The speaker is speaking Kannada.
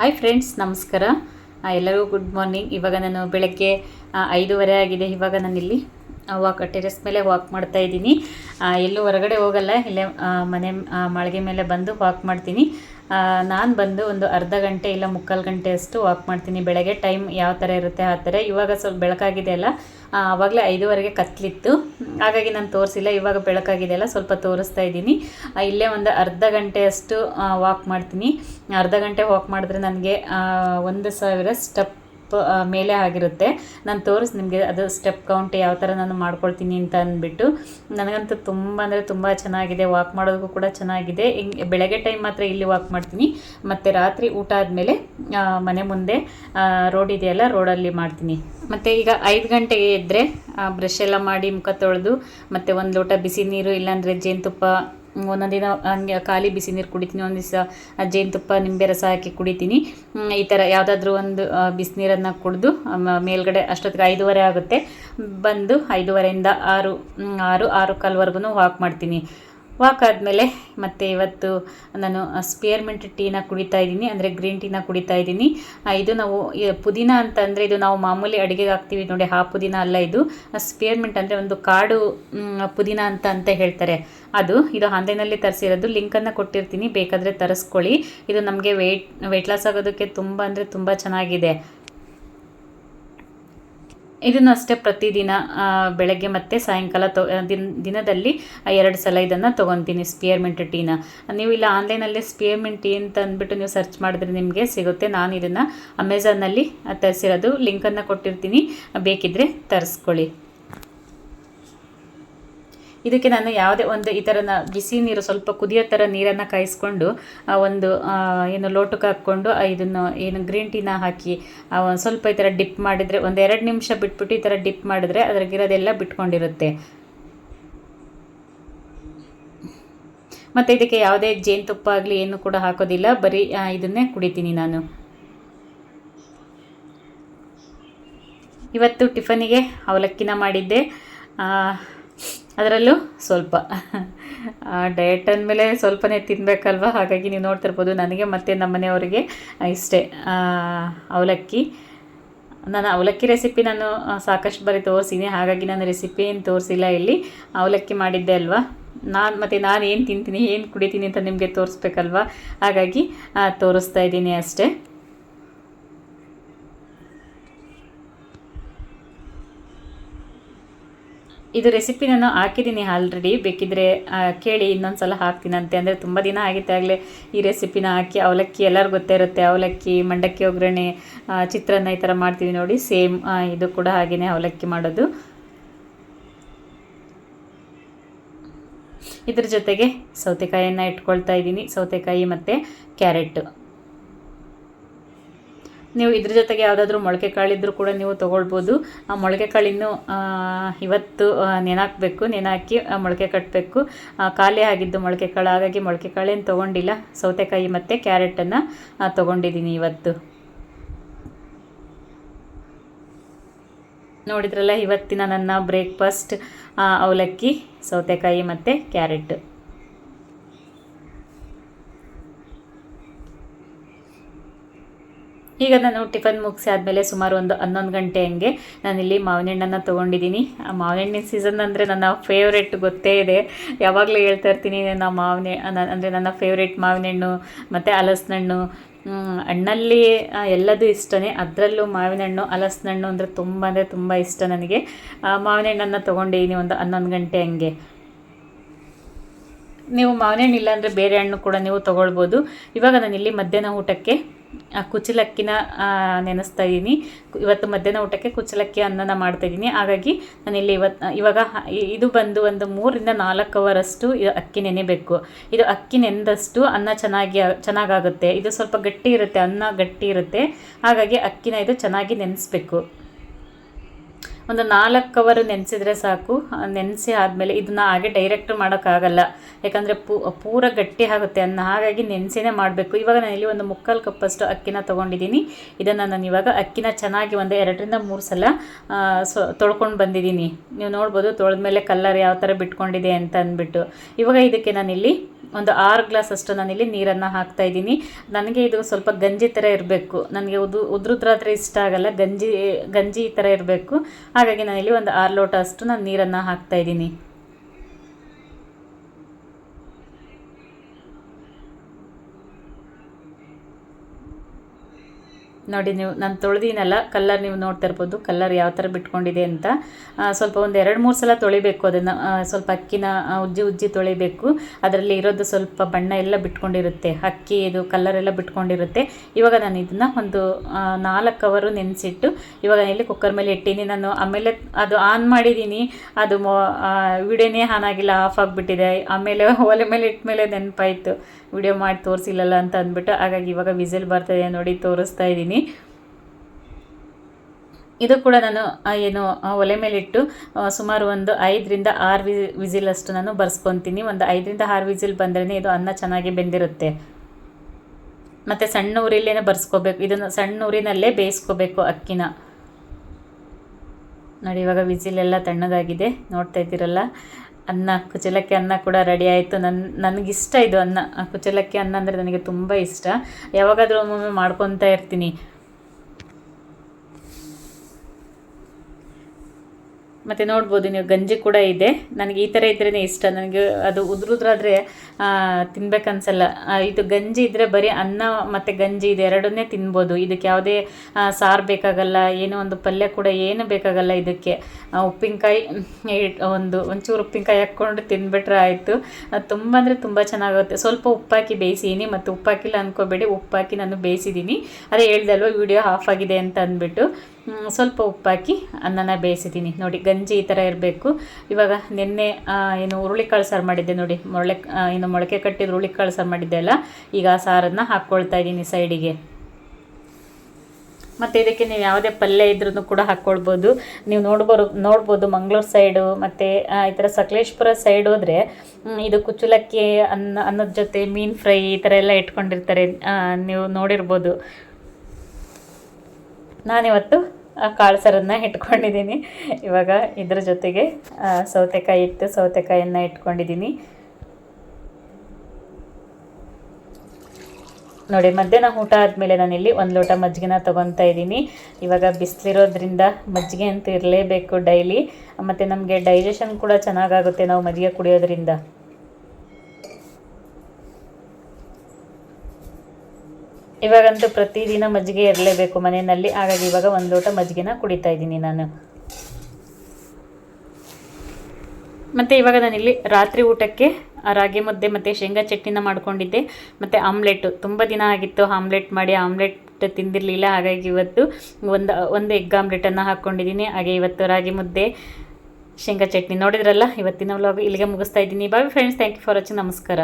ಹಾಯ್ ಫ್ರೆಂಡ್ಸ್ ನಮಸ್ಕಾರ. ಎಲ್ಲರಿಗೂ ಗುಡ್ ಮಾರ್ನಿಂಗ್ ಇವಾಗ ನಾನು ಬೆಳಗ್ಗೆ ಐದೂವರೆ ಆಗಿದೆ. ಇವಾಗ ನಾನಿಲ್ಲಿ ವಾಕ್ ಟೆರೆಸ್ ಮೇಲೆ ವಾಕ್ ಮಾಡ್ತಾ ಇದ್ದೀನಿ. ಎಲ್ಲೂ ಹೊರಗಡೆ ಹೋಗಲ್ಲ. ಇಲ್ಲೇ ಮನೆ ಮಾಳಿಗೆ ಮೇಲೆ ಬಂದು ವಾಕ್ ಮಾಡ್ತೀನಿ. ನಾನು ಬಂದು ಒಂದು ಅರ್ಧ ಗಂಟೆ ಇಲ್ಲ ಮುಕ್ಕಾಲು ಗಂಟೆ ಅಷ್ಟು ವಾಕ್ ಮಾಡ್ತೀನಿ. ಬೆಳಗ್ಗೆ ಟೈಮ್ ಯಾವ ಥರ ಇರುತ್ತೆ ಆ ಥರ ಇವಾಗ ಸ್ವಲ್ಪ ಬೆಳಕಾಗಿದೆ ಅಲ್ಲ ಆವಾಗಲೇ ಐದುವರೆಗೆ ಕತ್ಲಿತ್ತು. ಹಾಗಾಗಿ ನಾನು ತೋರಿಸಿಲ್ಲ, ಇವಾಗ ಬೆಳಕಾಗಿದೆ ಅಲ್ಲ, ಸ್ವಲ್ಪ ತೋರಿಸ್ತಾ ಇದ್ದೀನಿ. ಇಲ್ಲೇ ಒಂದು ಅರ್ಧ ಗಂಟೆಯಷ್ಟು ವಾಕ್ ಮಾಡ್ತೀನಿ. ಅರ್ಧ ಗಂಟೆ ವಾಕ್ ಮಾಡಿದ್ರೆ ನನಗೆ ಒಂದು ಸಾವಿರ ಸ್ಟೆಪ್ ಮೇಲೆ ಆಗಿರುತ್ತೆ. ನಾನು ತೋರಿಸಿ ನಿಮಗೆ ಅದು ಸ್ಟೆಪ್ ಕೌಂಟ್ ಯಾವ ಥರ ನಾನು ಮಾಡ್ಕೊಳ್ತೀನಿ ಅಂತ ಅಂದ್ಬಿಟ್ಟು. ನನಗಂತೂ ತುಂಬ ಅಂದರೆ ತುಂಬ ಚೆನ್ನಾಗಿದೆ. ವಾಕ್ ಮಾಡೋದಕ್ಕೂ ಕೂಡ ಚೆನ್ನಾಗಿದೆ. ಹಿಂಗೆ ಬೆಳಗ್ಗೆ ಟೈಮ್ ಮಾತ್ರ ಇಲ್ಲಿ ವಾಕ್ ಮಾಡ್ತೀನಿ. ಮತ್ತು ರಾತ್ರಿ ಊಟ ಆದಮೇಲೆ ಮನೆ ಮುಂದೆ ರೋಡ್ ಇದೆಯಲ್ಲ ರೋಡಲ್ಲಿ ಮಾಡ್ತೀನಿ. ಮತ್ತು ಈಗ ಐದು ಗಂಟೆಗೆ ಎದ್ದರೆ ಬ್ರಷ್ ಎಲ್ಲ ಮಾಡಿ ಮುಖ ತೊಳೆದು, ಮತ್ತು ಒಂದು ಲೋಟ ಬಿಸಿ ನೀರು ಇಲ್ಲಾಂದರೆ ಜೇನುತುಪ್ಪ ಒಂದೊಂದು ದಿನ ಹಂಗೆ ಖಾಲಿ ಬಿಸಿ ನೀರು ಕುಡಿತೀನಿ, ಒಂದು ದಿವಸ ಜೇನುತುಪ್ಪ ನಿಂಬೆ ರಸ ಹಾಕಿ ಕುಡಿತೀನಿ. ಈ ಥರ ಯಾವುದಾದ್ರೂ ಒಂದು ಬಿಸಿನೀರನ್ನು ಕುಡಿದು ಮೇಲ್ಗಡೆ ಅಷ್ಟೊತ್ತಿಗೆ ಐದೂವರೆ ಆಗುತ್ತೆ. ಬಂದು ಐದೂವರೆಯಿಂದ ಆರು ಆರು ಆರು ಕಾಲ್ವರೆಗೂ ವಾಕ್ ಮಾಡ್ತೀನಿ. ವಾಕ್ ಆದಮೇಲೆ ಮತ್ತು ಇವತ್ತು ನಾನು ಸ್ಪಿಯರ್ಮೆಂಟ್ ಟೀನ ಕುಡಿತಾ ಇದ್ದೀನಿ, ಅಂದರೆ ಗ್ರೀನ್ ಟೀನ ಕುಡಿತಾ ಇದ್ದೀನಿ. ಇದು ನಾವು ಪುದೀನ ಅಂತ ಅಂದರೆ ಇದು ನಾವು ಮಾಮೂಲಿ ಅಡುಗೆಗೆ ಹಾಕ್ತೀವಿ ನೋಡಿ ಆ ಪುದೀನ ಅಲ್ಲ ಇದು. ಸ್ಪಿಯರ್ಮೆಂಟ್ ಅಂದರೆ ಒಂದು ಕಾಡು ಪುದೀನ ಅಂತ ಅಂತ ಹೇಳ್ತಾರೆ. ಅದು, ಇದು ಆನ್ಲೈನಲ್ಲಿ ತರಿಸಿರೋದು. ಲಿಂಕನ್ನು ಕೊಟ್ಟಿರ್ತೀನಿ, ಬೇಕಾದರೆ ತರಿಸ್ಕೊಳ್ಳಿ. ಇದು ನಮಗೆ ವೆಯ್ಟ್ ವೆಯ್ಟ್ ಲಾಸ್ ಆಗೋದಕ್ಕೆ ತುಂಬ ಅಂದರೆ ತುಂಬ ಚೆನ್ನಾಗಿದೆ. ಇದನ್ನು ಅಷ್ಟೇ ಪ್ರತಿದಿನ ಬೆಳಗ್ಗೆ ಮತ್ತು ಸಾಯಂಕಾಲ ತೊ ದಿನ, ದಿನದಲ್ಲಿ ಎರಡು ಸಲ ಇದನ್ನು ತೊಗೊತೀನಿ ಸ್ಪಿಯರ್ಮೆಂಟ್ ಟೀನ ನೀವು ಇಲ್ಲ ಆನ್ಲೈನಲ್ಲಿ ಸ್ಪಿಯರ್ಮೆಂಟ್ ಟೀ ಅಂತ ಅಂದ್ಬಿಟ್ಟು ನೀವು ಸರ್ಚ್ ಮಾಡಿದ್ರೆ ನಿಮಗೆ ಸಿಗುತ್ತೆ. ನಾನು ಇದನ್ನು ಅಮೆಝಾನಲ್ಲಿ ತರಿಸಿರೋದು. ಲಿಂಕನ್ನು ಕೊಟ್ಟಿರ್ತೀನಿ. ಬೇಕಿದ್ದರೆ ತರಿಸ್ಕೊಳ್ಳಿ. ಇದಕ್ಕೆ ನಾನು ಯಾವುದೇ ಒಂದು ಈ ಥರನ ಬಿಸಿ ನೀರು, ಸ್ವಲ್ಪ ಕುದಿಯೋ ಥರ ನೀರನ್ನು ಕಾಯಿಸ್ಕೊಂಡು ಒಂದು ಏನು ಲೋಟಕ್ಕೆ ಹಾಕ್ಕೊಂಡು ಇದನ್ನು ಏನು ಗ್ರೀನ್ ಟೀನ ಹಾಕಿ ಸ್ವಲ್ಪ ಈ ಥರ ಡಿಪ್ ಮಾಡಿದರೆ, ಒಂದು ಎರಡು ನಿಮಿಷ ಬಿಟ್ಬಿಟ್ಟು ಈ ಥರ ಡಿಪ್ ಮಾಡಿದ್ರೆ ಅದ್ರಾಗಿರೋದೆಲ್ಲ ಬಿಟ್ಕೊಂಡಿರುತ್ತೆ. ಮತ್ತು ಇದಕ್ಕೆ ಯಾವುದೇ ಜೇನುತುಪ್ಪ ಆಗಲಿ ಏನು ಕೂಡ ಹಾಕೋದಿಲ್ಲ. ಬರೀ ಇದನ್ನೇ ಕುಡಿತೀನಿ ನಾನು. ಇವತ್ತು ಟಿಫನಿಗೆ ಅವಲಕ್ಕಿನ ಮಾಡಿದ್ದೆ. ಅದರಲ್ಲೂ ಸ್ವಲ್ಪ. ಡಯಟ್ ಅಂದಮೇಲೆ ಸ್ವಲ್ಪನೇ ತಿನ್ನಬೇಕಲ್ವ ಹಾಗಾಗಿ ನೀವು ನೋಡ್ತಿರ್ಬೋದು, ನನಗೆ ಮತ್ತು ನಮ್ಮ ಮನೆಯವರಿಗೆ ಇಷ್ಟೇ ಅವಲಕ್ಕಿ. ನಾನು ಅವಲಕ್ಕಿ ರೆಸಿಪಿ ನಾನು ಸಾಕಷ್ಟು ಬಾರಿ ತೋರಿಸಿದ್ದೀನಿ ಹಾಗಾಗಿ ನಾನು ರೆಸಿಪಿ ಏನು ತೋರಿಸಿಲ್ಲ ಇಲ್ಲಿ. ಅವಲಕ್ಕಿ ಮಾಡಿದ್ದೆ ಅಲ್ವಾ? ನಾನು, ಮತ್ತು ನಾನು ಏನು ತಿಂತೀನಿ, ಏನು ಕುಡಿತೀನಿ ಅಂತ ನಿಮಗೆ ತೋರಿಸ್ಬೇಕಲ್ವ? ಹಾಗಾಗಿ ತೋರಿಸ್ತಾ ಇದ್ದೀನಿ ಅಷ್ಟೇ. ಇದು ರೆಸಿಪಿ ನಾನು ಹಾಕಿದ್ದೀನಿ ಆಲ್ರೆಡಿ ಬೇಕಿದ್ರೆ ಕೇಳಿ ಇನ್ನೊಂದು ಸಲ ಹಾಕ್ತೀನಂತೆ. ಅಂದರೆ ತುಂಬ ದಿನ ಆಗಿತ್ತೆ ಆಗಲೇ ಈ ರೆಸಿಪಿನ ಹಾಕಿ. ಅವಲಕ್ಕಿ ಎಲ್ಲರಿಗೂ ಗೊತ್ತೇ ಇರುತ್ತೆ. ಅವಲಕ್ಕಿ, ಮಂಡಕ್ಕಿ ಒಗ್ಗರಣೆ ಚಿತ್ರಾನ್ನ ಈ ಥರ ಮಾಡ್ತೀವಿ ನೋಡಿ. ಸೇಮ್ ಇದು ಕೂಡ ಹಾಗೆಯೇ ಅವಲಕ್ಕಿ ಮಾಡೋದು. ಇದ್ರ ಜೊತೆಗೆ ಸೌತೆಕಾಯಿಯನ್ನು ಇಟ್ಕೊಳ್ತಾ ಇದ್ದೀನಿ. ಸೌತೆಕಾಯಿ ಮತ್ತು ಕ್ಯಾರೆಟ್. ನೀವು ಇದ್ರ ಜೊತೆಗೆ ಯಾವುದಾದ್ರೂ ಮೊಳಕೆ ಕಾಳಿದ್ರೂ ಕೂಡ ನೀವು ತೊಗೊಳ್ಬೋದು. ಆ ಮೊಳಕೆ ಕಾಳಿನ್ನು ಇವತ್ತು ನೆನಾಕ್ಬೇಕು. ನೆನಾಕಿ ಮೊಳಕೆ ಕಟ್ಟಬೇಕು ಖಾಲಿ ಆಗಿದ್ದು ಮೊಳಕೆ ಕಾಳು. ಹಾಗಾಗಿ ಮೊಳಕೆ ಕಾಳೇನು ತೊಗೊಂಡಿಲ್ಲ. ಸೌತೆಕಾಯಿ ಮತ್ತು ಕ್ಯಾರೆಟನ್ನು ತೊಗೊಂಡಿದ್ದೀನಿ ಇವತ್ತು. ನೋಡಿದ್ರಲ್ಲ, ಇವತ್ತಿನ ನನ್ನ ಬ್ರೇಕ್ಫಾಸ್ಟ್ ಅವಲಕ್ಕಿ, ಸೌತೆಕಾಯಿ ಮತ್ತು ಕ್ಯಾರೆಟ್. ಈಗ ನಾನು ಟಿಫನ್ ಮುಗಿಸಿ ಆದಮೇಲೆ ಸುಮಾರು ಒಂದು ಹನ್ನೊಂದು ಗಂಟೆ ಹಂಗೆ ನಾನಿಲ್ಲಿ ಮಾವಿನ ಹಣ್ಣನ್ನು ತೊಗೊಂಡಿದ್ದೀನಿ. ಆ ಮಾವಿನ ಹಣ್ಣಿನ ಸೀಸನ್ ಅಂದರೆ ನನ್ನ ಫೇವ್ರೆಟ್ ಗೊತ್ತೇ ಇದೆ. ಯಾವಾಗಲೂ ಹೇಳ್ತಾ ಇರ್ತೀನಿ ನನ್ನ ಮಾವಿನ ಅಂದರೆ ನನ್ನ ಫೇವ್ರೇಟ್ ಮಾವಿನ ಹಣ್ಣು ಮತ್ತು ಹಲಸಿನ ಹಣ್ಣು ಹಣ್ಣಲ್ಲಿ ಎಲ್ಲದೂ ಇಷ್ಟನೇ. ಅದರಲ್ಲೂ ಮಾವಿನ ಹಣ್ಣು ಹಲಸಿನ ಹಣ್ಣು ಅಂದರೆ ತುಂಬ ಅಂದರೆ ತುಂಬ ಇಷ್ಟ ನನಗೆ. ಆ, ಮಾವಿನ ಹಣ್ಣನ್ನು ತೊಗೊಂಡಿದ್ದೀನಿ ಒಂದು ಹನ್ನೊಂದು ಗಂಟೆ ಹಂಗೆ. ನೀವು ಮಾವಿನ ಹಣ್ಣು ಇಲ್ಲ ಅಂದರೆ ಬೇರೆ ಹಣ್ಣು ಕೂಡ ನೀವು ತೊಗೊಳ್ಬೋದು. ಇವಾಗ ನಾನಿಲ್ಲಿ ಮಧ್ಯಾಹ್ನ ಊಟಕ್ಕೆ ಕುಚಲಕ್ಕಿನ ನೆನೆಸ್ತಾ ಇದ್ದೀನಿ ಇವತ್ತು ಮಧ್ಯಾಹ್ನ ಊಟಕ್ಕೆ ಕುಚಲಕ್ಕಿ ಅನ್ನನ ಮಾಡ್ತಾ ಇದ್ದೀನಿ ಹಾಗಾಗಿ ನಾನಿಲ್ಲಿ ಇವತ್ತು ಇವಾಗ ಇದು ಬಂದು ಒಂದು ಮೂರಿಂದ ನಾಲ್ಕು ಅವರಷ್ಟು ಅಕ್ಕಿ ನೆನೆಬೇಕು. ಇದು ಅಕ್ಕಿ ನೆನೆದಷ್ಟು ಅನ್ನ ಚೆನ್ನಾಗಿ, ಚೆನ್ನಾಗಾಗುತ್ತೆ. ಇದು ಸ್ವಲ್ಪ ಗಟ್ಟಿ ಇರುತ್ತೆ, ಅನ್ನ ಗಟ್ಟಿ ಇರುತ್ತೆ. ಹಾಗಾಗಿ ಅಕ್ಕಿನ ಇದು ಚೆನ್ನಾಗಿ ನೆನೆಸ್ಬೇಕು. ಒಂದು ನಾಲ್ಕು ಕವರ್ ನೆನೆಸಿದ್ರೆ ಸಾಕು. ನೆನೆಸಿ ಆದಮೇಲೆ ಇದನ್ನ ಹಾಗೆ ಡೈರೆಕ್ಟ್ ಮಾಡೋಕ್ಕಾಗಲ್ಲ. ಯಾಕಂದರೆ ಪೂರ ಗಟ್ಟಿ ಆಗುತ್ತೆ ಅನ್ನ. ಹಾಗಾಗಿ ನೆನೆಸಿನೇ ಮಾಡಬೇಕು. ಇವಾಗ ನಾನು ಇಲ್ಲಿ ಒಂದು ಮುಕ್ಕಾಲು ಕಪ್ಪಷ್ಟು ಅಕ್ಕಿನ ತೊಗೊಂಡಿದ್ದೀನಿ ಇದನ್ನು ನಾನು ಇವಾಗ ಅಕ್ಕಿನ ಚೆನ್ನಾಗಿ ಒಂದು ಎರಡರಿಂದ ಮೂರು ಸಲ ಸೊ, ತೊಳ್ಕೊಂಡು ಬಂದಿದ್ದೀನಿ ನೀವು ನೋಡ್ಬೋದು ತೊಳೆದ್ಮೇಲೆ ಕಲ್ಲರ್ ಯಾವ ಥರ ಬಿಟ್ಕೊಂಡಿದೆ ಅಂತ ಅಂದ್ಬಿಟ್ಟು. ಇವಾಗ ಇದಕ್ಕೆ ನಾನಿಲ್ಲಿ ಒಂದು ಆರು ಗ್ಲಾಸ್ ಅಷ್ಟು ನಾನಿಲ್ಲಿ ನೀರನ್ನು ಹಾಕ್ತಾ ಇದ್ದೀನಿ. ನನಗೆ ಇದು ಸ್ವಲ್ಪ ಗಂಜಿ ಥರ ಇರಬೇಕು. ನನಗೆ ಉದು, ಉದ್ರುದ್ರಾದ್ರೆ ಇಷ್ಟ ಆಗಲ್ಲ. ಗಂಜಿ ಗಂಜಿ ಥರ ಇರಬೇಕು. ಹಾಗಾಗಿ ನಾನಿಲ್ಲಿ ಒಂದು ಆರು ಲೋಟ ಅಷ್ಟು ನಾನು ನೀರನ್ನು ಹಾಕ್ತಾ ಇದ್ದೀನಿ. ನೋಡಿ ನೀವು, ನಾನು ತೊಳೆದಿನಲ್ಲ ಕಲ್ಲರ್ ನೀವು ನೋಡ್ತಾ ಇರ್ಬೋದು ಕಲ್ಲರ್ ಯಾವ ಥರ ಬಿಟ್ಕೊಂಡಿದೆ ಅಂತ. ಸ್ವಲ್ಪ ಒಂದು ಎರಡು ಮೂರು ಸಲ ತೊಳಿಬೇಕು ಅದನ್ನು ಸ್ವಲ್ಪ ಅಕ್ಕಿನ ಉಜ್ಜಿ ಉಜ್ಜಿ ತೊಳಿಬೇಕು. ಅದರಲ್ಲಿ ಇರೋದು ಸ್ವಲ್ಪ ಬಣ್ಣ ಎಲ್ಲ ಬಿಟ್ಕೊಂಡಿರುತ್ತೆ, ಅಕ್ಕಿ ಇದು ಕಲ್ಲರ್ ಎಲ್ಲ ಬಿಟ್ಕೊಂಡಿರುತ್ತೆ. ಇವಾಗ ನಾನು ಇದನ್ನು ಒಂದು ನಾಲ್ಕು ಅವರು ನೆನೆಸಿಟ್ಟು, ಇವಾಗ ಇಲ್ಲಿ ಕುಕ್ಕರ್ ಮೇಲೆ ಇಟ್ಟೀನಿ. ನಾನು ಆಮೇಲೆ ಅದು ಆನ್ ಮಾಡಿದ್ದೀನಿ ಅದು ಮೊ ವಿಡಿಯೋನೇ ಆನ್ ಆಗಿಲ್ಲ ಆಫ್ ಆಗಿಬಿಟ್ಟಿದೆ. ಆಮೇಲೆ ಒಲೆ ಮೇಲೆ ಇಟ್ಟ ಮೇಲೆ ನೆನಪಾಯಿತು. ವಿಡಿಯೋ ಮಾಡಿ ತೋರಿಸಿಲ್ಲಲ್ಲ ಅಂತ ಅಂದ್ಬಿಟ್ಟು, ಹಾಗಾಗಿ ಇವಾಗ ವಿಸಿಲ್ ಬರ್ತದೆ ನೋಡಿ, ತೋರಿಸ್ತಾ ಇದ್ದೀನಿ ಇದು ಕೂಡ ನಾನು ಏನು ಒಲೆ ಮೇಲಿಟ್ಟು ಸುಮಾರು ಒಂದು ಐದರಿಂದ ಆರು ವಿ ವಿಸಿಲ್ ಅಷ್ಟು ನಾನು ಬರ್ಸ್ಕೊತೀನಿ. ಒಂದು ಐದರಿಂದ ಆರು ವಿಸಿಲ್ ಬಂದ್ರೇ ಇದು ಅನ್ನ ಚೆನ್ನಾಗಿ ಬೆಂದಿರುತ್ತೆ. ಮತ್ತು ಸಣ್ಣ ಉರಿಲೇನೆ ಬರ್ಸ್ಕೋಬೇಕು. ಇದನ್ನು ಸಣ್ಣ ಊರಿನಲ್ಲೇ ಬೇಯಿಸ್ಕೋಬೇಕು ಅಕ್ಕಿನ. ನೋಡಿ, ಇವಾಗ ವಿಸಿಲ್ ಎಲ್ಲ ತಣ್ಣಗಾಗಿದೆ. ನೋಡ್ತಾ ಇದ್ದೀರಲ್ಲ? ಅನ್ನ ಕುಚಲಕ್ಕಿ ಅನ್ನ ಕೂಡ ರೆಡಿ ಆಯಿತು. ನನ್ನ ನನಗಿಷ್ಟ ಇದು ಅನ್ನ. ಕುಚಲಕ್ಕಿ ಅನ್ನ ಅಂದರೆ ನನಗೆ ತುಂಬ ಇಷ್ಟ. ಯಾವಾಗಾದರೂ ಒಮ್ಮೊಮ್ಮೆ ಮಾಡ್ಕೊತಾ ಇರ್ತೀನಿ. ಮತ್ತು ನೋಡ್ಬೋದು, ನೀವು ಗಂಜಿ ಕೂಡ ಇದೆ. ನನಗೆ ಈ ಥರ ಇದ್ರೇ ಇಷ್ಟ. ನನಗೆ ಅದು ಉದ್ರುದ್ರಾದರೆ ತಿನ್ಬೇಕನ್ಸಲ್ಲ. ಇದು ಗಂಜಿ ಇದ್ದರೆ ಬರೀ ಅನ್ನ ಮತ್ತು ಗಂಜಿ ಇದು. ಎರಡನ್ನೇ ತಿನ್ಬೋದು. ಇದಕ್ಕೆ ಯಾವುದೇ ಸಾರು ಬೇಕಾಗಲ್ಲ, ಏನೋ ಒಂದು ಪಲ್ಯ ಕೂಡ ಏನು ಬೇಕಾಗಲ್ಲ ಇದಕ್ಕೆ. ಉಪ್ಪಿನಕಾಯಿ ಒಂದು, ಒಂಚೂರು ಉಪ್ಪಿನಕಾಯಿ ಹಾಕ್ಕೊಂಡು ತಿನ್ಬಿಟ್ರೆ ಆಯಿತು. ತುಂಬ ಅಂದರೆ ತುಂಬ ಚೆನ್ನಾಗುತ್ತೆ. ಸ್ವಲ್ಪ ಉಪ್ಪಾಕಿ ಬೇಯಿಸೀನಿ, ಮತ್ತು ಉಪ್ಪಾಕಿಲ್ಲ ಅಂದ್ಕೋಬೇಡಿ ಉಪ್ಪಾಕಿ ನಾನು ಬೇಯಿಸಿದ್ದೀನಿ ಅದೇ ಹೇಳ್ದೆ ಅಲ್ವಾ, ವಿಡಿಯೋ ಆಫ್ ಆಗಿದೆ ಅಂತ ಅಂದ್ಬಿಟ್ಟು. ಸ್ವಲ್ಪ ಉಪ್ಪಾಕಿ ಅನ್ನನ ಬೇಯಿಸಿದ್ದೀನಿ. ನೋಡಿ, ಗಂಜಿ ಈ ಥರ ಇರಬೇಕು. ಇವಾಗ ನಿನ್ನೆ ಏನು ಹುರುಳಿಕಾಳು ಸಾರು ಮಾಡಿದ್ದೆ ನೋಡಿ. ಮೊಳೆ ಏನು ಮೊಳಕೆ ಕಟ್ಟಿದ ಹುರುಳಿಕಾಳು ಸಾರು ಮಾಡಿದ್ದೆ ಅಲ್ಲ? ಈಗ ಆ ಸಾರನ್ನು ಹಾಕ್ಕೊಳ್ತಾ ಇದ್ದೀನಿ ಸೈಡಿಗೆ. ಮತ್ತು ಇದಕ್ಕೆ ನೀವು ಯಾವುದೇ ಪಲ್ಯ ಇದ್ರೂ ಕೂಡ ಹಾಕ್ಕೊಳ್ಬೋದು. ನೀವು ನೋಡ್ಬೋದು ನೋಡ್ಬೋದು ಮಂಗಳೂರು ಸೈಡು, ಮತ್ತು ಈ ಥರ ಸಕಲೇಶ್ಪುರ ಸೈಡ್ ಹೋದರೆ ಇದು ಕುಚ್ಚುಲಕ್ಕಿ ಅನ್ನ, ಅನ್ನದ ಜೊತೆ ಮೀನು ಫ್ರೈ ಈ ಥರ ಎಲ್ಲ ಇಟ್ಕೊಂಡಿರ್ತಾರೆ. ನೀವು ನೋಡಿರ್ಬೋದು. ನಾನಿವತ್ತು ಕಾಳು ಸರನ್ನು ಇಟ್ಕೊಂಡಿದ್ದೀನಿ. ಇವಾಗ ಇದ್ರ ಜೊತೆಗೆ ಸೌತೆಕಾಯಿ ಇಟ್ಟು ಸೌತೆಕಾಯಿಯನ್ನು ಇಟ್ಕೊಂಡಿದ್ದೀನಿ. ನೋಡಿ, ಮಧ್ಯಾಹ್ನ ಊಟ ಆದಮೇಲೆ ನಾನಿಲ್ಲಿ ಒಂದು ಲೋಟ ಮಜ್ಜಿಗೆನ ತೊಗೊತಾ ಇದ್ದೀನಿ. ಇವಾಗ ಬಿಸಿಲಿರೋದ್ರಿಂದ ಮಜ್ಜಿಗೆ ಅಂತ ಇರಲೇಬೇಕು ಡೈಲಿ. ಮತ್ತು ನಮಗೆ ಡೈಜೆಷನ್ ಕೂಡ ಚೆನ್ನಾಗಾಗುತ್ತೆ ನಾವು ಮಜ್ಜಿಗೆ ಕುಡಿಯೋದ್ರಿಂದ. ಇವಾಗಂತೂ ಪ್ರತಿದಿನ ಮಜ್ಜಿಗೆ ಇರಲೇಬೇಕು ಮನೆಯಲ್ಲಿ. ಹಾಗಾಗಿ ಇವಾಗ ಒಂದು ಲೋಟ ಮಜ್ಜಿಗೆನ ಕುಡಿತಾ ಇದ್ದೀನಿ ನಾನು. ಮತ್ತು ಇವಾಗ ನಾನಿಲ್ಲಿ ರಾತ್ರಿ ಊಟಕ್ಕೆ ರಾಗಿ ಮುದ್ದೆ ಮತ್ತು ಶೇಂಗಾ ಚಟ್ನಿನ ಮಾಡ್ಕೊಂಡಿದ್ದೆ. ಮತ್ತು ಆಮ್ಲೆಟ್ಟು ತುಂಬ ದಿನ ಆಗಿತ್ತು ಆಮ್ಲೆಟ್ ಮಾಡಿ ಆಮ್ಲೆಟ್ ತಿಂದಿರಲಿಲ್ಲ. ಹಾಗಾಗಿ ಇವತ್ತು ಒಂದು ಒಂದು ಎಗ್ ಆಮ್ಲೆಟನ್ನು ಹಾಕ್ಕೊಂಡಿದ್ದೀನಿ ಹಾಗೆ ಇವತ್ತು ರಾಗಿ ಮುದ್ದೆ, ಶೇಂಗಾ ಚಟ್ನಿ ನೋಡಿದ್ರಲ್ಲ? ಇವತ್ತಿನ ವ್ಲಾಗ್ ಇಲ್ಲಿಗೆ ಮುಗಿಸ್ತಾ ಇದ್ದೀನಿ. Bye friends thank you for watching ನಮಸ್ಕಾರ.